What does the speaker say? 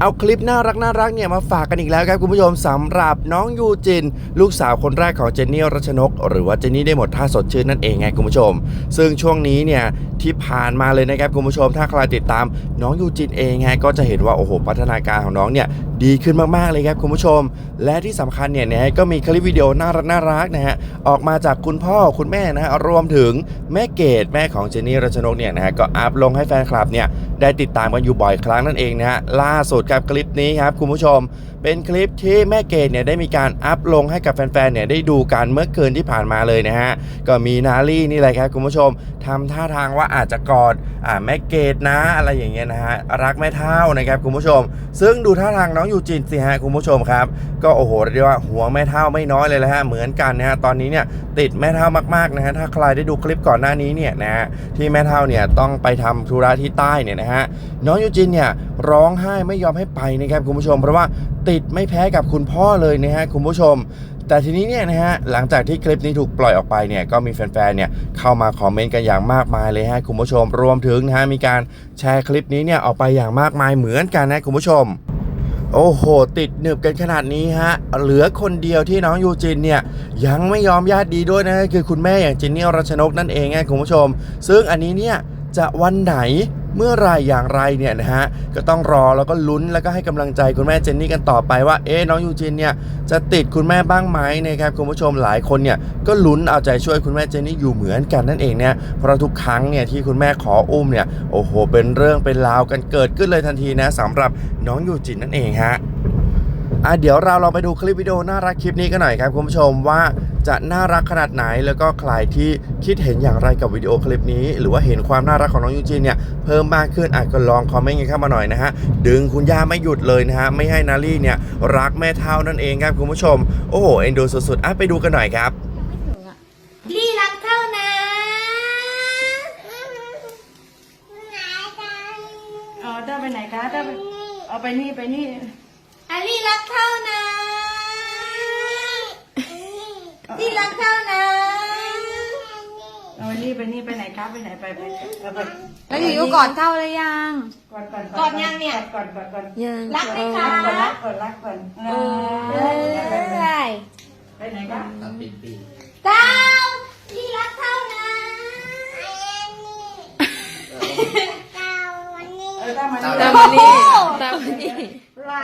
เอาคลิปน่ารักน่ารักเนี่ยมาฝากกันอีกแล้วครับคุณผู้ชมสำหรับน้องยูจิน ลูกสาวคนแรกของเจนนี่รัชนก หรือว่าเจนนี่ได้หมดท่าสดชื่นนั่นเองไงคุณผู้ชม ซึ่งช่วงนี้เนี่ยที่ผ่านมาเลยนะครับคุณผู้ชม ถ้าใครติดตามน้องยูจินเองฮะก็จะเห็นว่าโอ้โหพัฒนาการของน้องเนี่ยดีขึ้นมากๆเลยครับคุณผู้ชม และที่สำคัญเนี่ยนะก็มีคลิปวิดีโอน่ารักน่ารักนะฮะออกมาจากคุณพ่อคุณแม่นะฮะรวมถึงแม่เกดแม่ของเจนนี่รัชนกเนี่ยนะฮะก็อัพลงให้แฟนคลับเนี่ยได้ติดตามกันอยู่บ่อยครั้งนั่นเองนะฮะล่าสุดครับคลิปนี้ครับคุณผู้ชม เป็นคลิปที่แม่เกดเนี่ยได้มีการอัพลงให้กับแฟนๆเนี่ยได้ดูกันเมื่อคืนที่ผ่านมาเลยนะฮะก็มีนาลี่นี่แหละครับคุณผู้ชมทำท่าทางว่าอาจจะกอดอ่าแม่เกดนะอะไรอย่างเงี้ยนะฮะรักแม่เท่านะครับคุณผู้ชม ซึ่งดูท่าทางน้องยูจินสิฮะคุณผู้ชมครับ ก็โอ้โหเรียกว่าหัวแม่เท่าไม่น้อยเลยแหละฮะเหมือนกันนะฮะตอนนี้เนี่ยติดแม่เท่ามากๆนะฮะถ้าใครได้ดูคลิปก่อนหน้านี้เนี่ยนะฮะที่แม่เท่าเนี่ยต้องไปทำธุระที่ใต้เนี่ยนะฮะน้องยูจินเนี่ยร้องไห้ไม่ยอมให้ไปนะครับคุณผู้ชม เพราะว่าติดไม่แพ้กับคุณพ่อเลยนะฮะคุณผู้ชม แต่ทีนี้เนี่ยนะฮะหลังจากที่คลิปนี้ถูกปล่อยออกไปเนี่ยก็มีแฟนๆเนี่ยเข้ามาคอมเมนต์กันอย่างมากมายเลยฮะคุณผู้ชม รวมถึงนะฮะมีการแชร์คลิปนี้เนี่ยออกไปอย่างมากมายเหมือนกันนะคุณผู้ชมโอ้โห ติดหนึบกันขนาดนี้ฮะ เหลือคนเดียวที่น้องยูจินเนี่ย ยังไม่ยอมญาติดีด้วยนะ คือคุณแม่อย่างจินนี่รัชนกนั่นเองไงคุณผู้ชม ซึ่งอันนี้เนี่ย จะวันไหน เมื่อไรอย่างไรเนี่ยนะฮะก็ต้องรอแล้วก็ลุ้นแล้วก็ให้กำลังใจคุณแม่เจนนี่กันต่อไปว่าเอ๊ะน้องยูจินเนี่ยจะติดคุณแม่บ้างไหมนะครับคุณผู้ชมหลายคนเนี่ยก็ลุ้นเอาใจช่วยคุณแม่เจนนี่อยู่เหมือนกันนั่นเองเนี่ยเพราะทุกครั้งเนี่ยที่คุณแม่ขออุ้มเนี่ยโอ้โห เป็นเรื่องเป็นราวกันเกิดขึ้นเลยทันทีนะสำหรับน้องยูจินนั่นเองฮะ อะเดี๋ยวเราลองไปดูคลิปวิดีโอน่ารักคลิปนี้กันหน่อยครับคุณผู้ชมว่าจะน่ารักขนาดไหนแล้วก็ใครที่คิดเห็นอย่างไรกับวิดีโอคลิปนี้ หรือว่าเห็นความน่ารักของน้องยูจินเนี่ยเพิ่มมากขึ้นอาจก็ลองคอมเมนต์กันเข้ามาหน่อยนะฮะดึงคุณย่าไม่หยุดเลยนะฮะไม่ให้นารี่เนี่ยรักแม่เท่านั่นเองครับคุณผู้ชม โอ้โหเอ็นดูสุดๆอะไปดูกันหน่อยครับ ลี่รักเท่านะอ๋อเดินไปไหนคะเดินไปเอาไปนี่ไปนี่ อาลี่รักเท่านะลี่รักเท่านะเอาไปนี่ไปนี่ไปไหนคะไปไหนไปไปเอาไปแล้วอยู่ๆกอดเท่าเลยยังกอดก่อนกอดยังเนี่ยกอดก่อนกอดยังรักไหมคะ ก่อนรักก่อนรักก่อนเออเอ้ยไปไหนคะเต้าลี่รักเท่านะเออตามมาตามมานี่ ตามมานี่ไร